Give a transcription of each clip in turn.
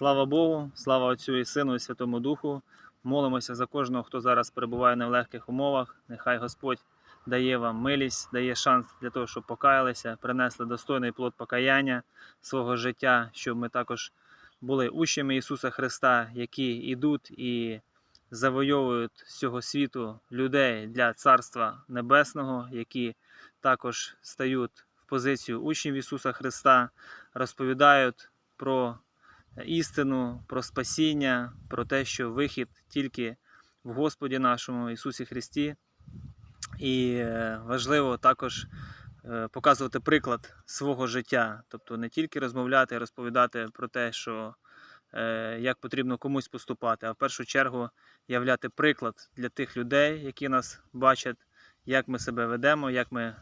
Слава Богу, слава Отцю і Сину і Святому Духу. Молимося за кожного, хто зараз перебуває не в нелегких умовах. Нехай Господь дає вам милість, дає шанс для того, щоб покаялися, принесли достойний плод покаяння свого життя, щоб ми також були учнями Ісуса Христа, які йдуть і завойовують з цього світу людей для Царства Небесного, які також стають в позицію учнів Ісуса Христа, розповідають про істину, про спасіння, про те, що вихід тільки в Господі нашому Ісусі Христі. І е, важливо також е, показувати приклад свого життя, тобто не тільки розмовляти, розповідати про те, що е, як потрібно комусь поступати, а в першу чергу являти приклад для тих людей, які нас бачать, як ми себе ведемо, як ми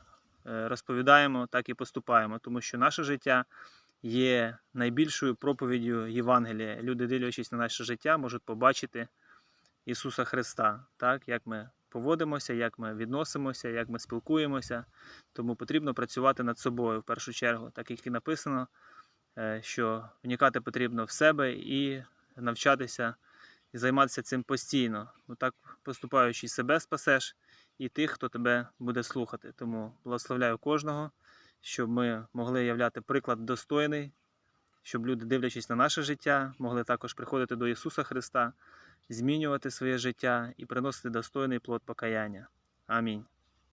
розповідаємо, так і поступаємо, тому що наше життя є найбільшою проповіддю Євангелія. Люди, дивлячись на наше життя, можуть побачити Ісуса Христа, так, як ми поводимося, як ми відносимося, як ми спілкуємося. Тому потрібно працювати над собою в першу чергу, так як і написано, е, що вникати потрібно в себе і навчатися і займатися цим постійно. Ну так поступаючи, себе спасеш і тих, хто тебе буде слухати. Тому благословляю кожного, щоб ми могли являти приклад достойний, щоб люди, дивлячись на наше життя, могли також приходити до Ісуса Христа, змінювати своє життя і приносити достойний плод покаяння. Амінь.